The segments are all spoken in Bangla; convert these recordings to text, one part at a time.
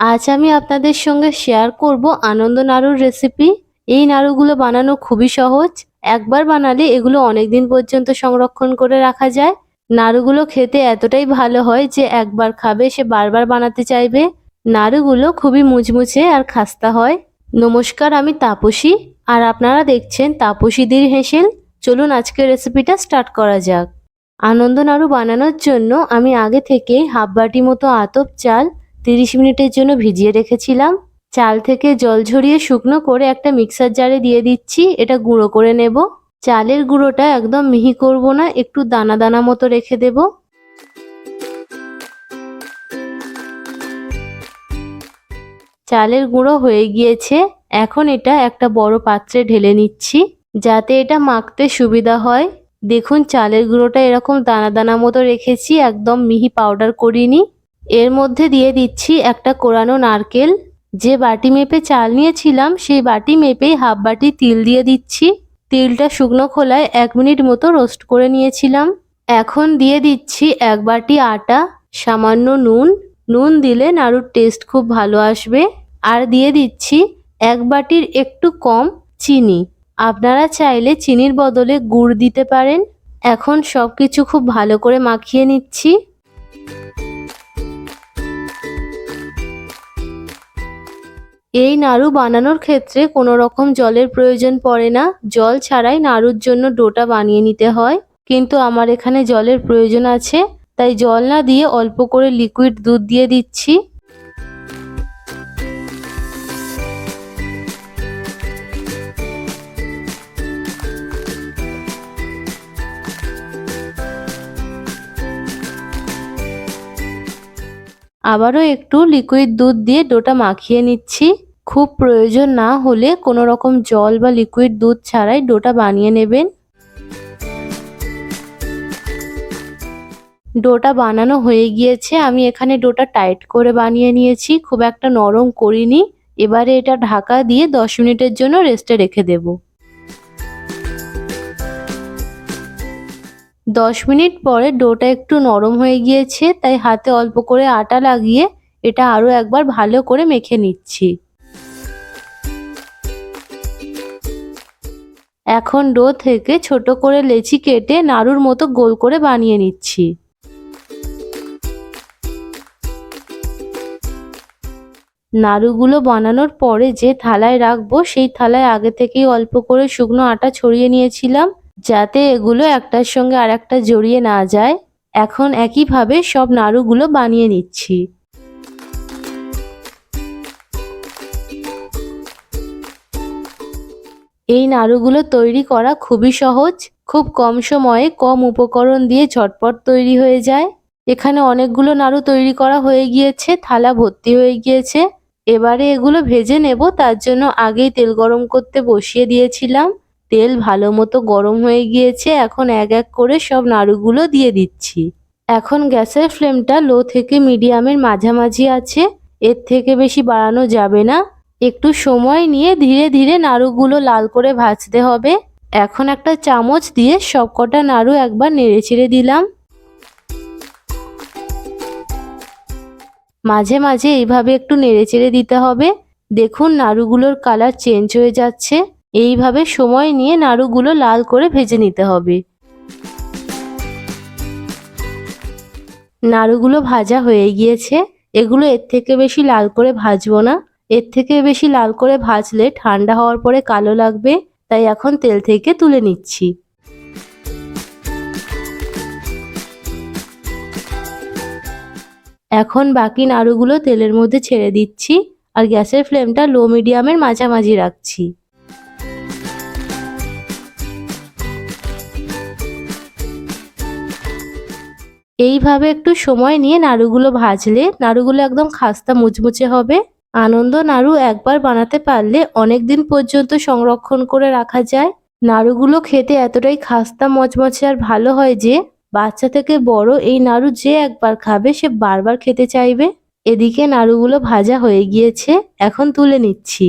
আজ আমি আপনাদের সঙ্গে শেয়ার করব আনন্দ নাড়ুর রেসিপি এই নাড়ুগুলো বানানো খুবই সহজ। একবার বানালে এগুলো অনেক দিন পর্যন্ত সংরক্ষণ করে রাখা যায়। নাড়ুগুলো খেতে এতটাই ভালো হয় যে একবার খাবে, সে বারবার বানাতে চাইবে। নাড়ুগুলো খুবই মুচমুচে আর খাস্তা হয়। নমস্কার, আমি তাপসী। আর আপনারা দেখছেন তাপসীদের হেসেল। চলুন আজকের রেসিপিটা স্টার্ট করা যাক। আনন্দ নাড়ু বানানোর জন্য আমি আগে থেকে হাফ বাটি মতো আতপ চাল তিরিশ মিনিটের জন্য ভিজিয়ে রেখেছিলাম। চাল থেকে জল ঝরিয়ে শুকনো করে একটা মিক্সার জারে দিয়ে দিচ্ছি, এটা গুঁড়ো করে নেব। চালের গুঁড়োটা একদম মিহি করব না, একটু দানা দানা মতো রেখে দেব। চালের গুঁড়ো হয়ে গিয়েছে, এখন এটা একটা বড় পাত্রে ঢেলে নিচ্ছি, যাতে এটা মাখতে সুবিধা হয়। দেখুন, চালের গুঁড়োটা এরকম দানা দানা মতো রেখেছি, একদম মিহি পাউডার করিনি। এর মধ্যে দিয়ে দিচ্ছি একটা কোরানো নারকেল। যে বাটি মেপে চাল নিয়েছিলাম, সেই বাটি মেপেই হাফ বাটি তিল দিয়ে দিচ্ছি। তিলটা শুকনো খোলায় এক মিনিট মতো রোস্ট করে নিয়েছিলাম। এখন দিয়ে দিচ্ছি এক বাটি আটা, সামান্য নুন। নুন দিলে নাড়ুর টেস্ট খুব ভালো আসবে। আর দিয়ে দিচ্ছি এক বাটির একটু কম চিনি। আপনারা চাইলে চিনির বদলে গুড় দিতে পারেন। এখন সব কিছু খুব ভালো করে মাখিয়ে নিচ্ছি। এই নাড়ু বানানোর ক্ষেত্রে কোনো রকম জলের প্রয়োজন পড়ে না। জল ছাড়াই নাড়ুর জন্য ডোটা বানিয়ে নিতে হয়। কিন্তু আমার এখানে জলের প্রয়োজন আছে, তাই জল না দিয়ে অল্প করে লিকুইড দুধ দিয়ে দিচ্ছি। আবারও একটু লিকুইড দুধ দিয়ে ডোটা মাখিয়ে নিচ্ছি। খুব প্রয়োজন না হলে কোনো রকম জল বা লিকুইড দুধ ছাড়াই ডোটা বানিয়ে নেবেন। ডোটা বানানো হয়ে গিয়েছে। আমি এখানে ডোটা টাইট করে বানিয়ে নিয়েছি। খুব একটা নরম করিনি। এবারে এটা ঢাকা দিয়ে দশ মিনিটের জন্য রেস্টে রেখে দেব। দশ মিনিট পরে ডোটা একটু নরম হয়ে গিয়েছে। তাই হাতে অল্প করে আটা লাগিয়ে এটা আরও একবার ভালো করে মেখে নিচ্ছি। এখন ডো থেকে ছোট করে লেচি কেটে নাড়ুর মতো গোল করে বানিয়ে নিচ্ছি। নাড়ুগুলো বানানোর পরে যে থালায় রাখব, সেই থালায় আগে থেকেই অল্প করে শুকনো আটা ছড়িয়ে নিয়েছিলাম, যাতে এগুলো একটার সঙ্গে আর একটা জড়িয়ে না যায়। এখন একইভাবে সব নাড়ুগুলো বানিয়ে নিচ্ছি। এই নাড়ুগুলো তৈরি করা খুবই সহজ। খুব কম সময়ে কম উপকরণ দিয়ে ঝটপট তৈরি হয়ে যায়। এখানে অনেকগুলো নাড়ু তৈরি করা হয়ে গিয়েছে, থালা ভর্তি হয়ে গিয়েছে। এবারে এগুলো ভেজে নেব, তার জন্য আগেই তেল গরম করতে বসিয়ে দিয়েছিলাম। তেল ভালো মতো গরম হয়ে গিয়েছে, এখন এক এক করে সব নাড়ুগুলো দিয়ে দিচ্ছি। এখন গ্যাসের ফ্লেমটা লো থেকে মিডিয়ামের মাঝামাঝি আছে, এর থেকে বেশি বাড়ানো যাবে না। একটু সময় নিয়ে ধীরে ধীরে নাড়ুগুলো লাল করে ভাজতে হবে। এখন একটা চামচ দিয়ে সবকটা নাড়ু একবার নেড়ে ছেড়ে দিলাম। মাঝে মাঝে এইভাবে একটু নেড়ে চেড়ে দিতে হবে। দেখুন নাড়ুগুলোর কালার চেঞ্জ হয়ে যাচ্ছে। এইভাবে সময় নিয়ে নাড়ুগুলো লাল করে ভেজে নিতে হবে। নাড়ুগুলো ভাজা হয়ে গিয়েছে। এগুলো এর থেকে বেশি লাল করে ভাজবো না। এর থেকে বেশি লাল করে ভাজলে ঠান্ডা হওয়ার পরে কালো লাগবে, তাই এখন তেল থেকে তুলে নিচ্ছি। এখন বাকি নাড়ুগুলো তেলের মধ্যে ছেড়ে দিচ্ছি আর গ্যাসের ফ্লেমটা লো মিডিয়ামের মাঝামাঝি রাখছি। এইভাবে একটু সময় নিয়ে নাড়ুগুলো ভাজলে নাড়ুগুলো একদম খাস্তা মুচমুচে হবে। আনন্দ নাড়ু একবার বানাতে পারলে অনেক দিন পর্যন্ত সংরক্ষণ করে রাখা যায়। নাড়ুগুলো খেতে এতটাই খাস্তা, মচমচে আর ভালো হয় যে, বাচ্চা থেকে বড় এই নাড়ু যে একবার খাবে সে বারবার খেতে চাইবে। এদিকে নাড়ুগুলো ভাজা হয়ে গিয়েছে, এখন তুলে নিচ্ছি।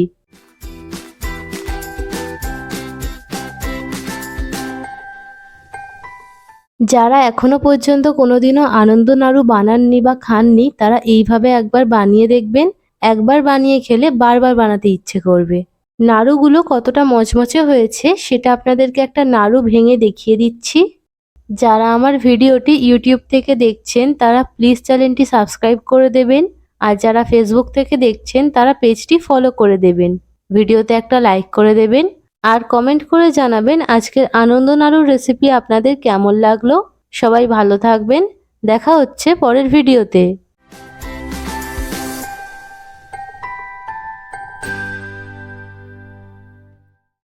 যারা এখনও পর্যন্ত কোনোদিনও আনন্দ নাড়ু বানাননি বা খাননি, তারা এইভাবে একবার বানিয়ে দেখবেন। একবার বানিয়ে খেলে বারবার বানাতে ইচ্ছে করবে। নাড়ুগুলো কতটা মচমচে হয়েছে সেটা আপনাদেরকে একটা নাড়ু ভেঙে দেখিয়ে দিচ্ছি। যারা আমার ভিডিওটি ইউটিউব থেকে দেখছেন, তারা প্লিজ চ্যানেলটি সাবস্ক্রাইব করে দেবেন। আর যারা ফেসবুক থেকে দেখছেন, তারা পেজটি ফলো করে দেবেন। ভিডিওতে একটা লাইক করে দেবেন। আর কমেন্ট করে জানাবেন আজকের আনন্দ নাড়ুর রেসিপি আপনাদের কেমন লাগল। সবাই ভালো থাকবেন। দেখা হচ্ছে পরের ভিডিওতে।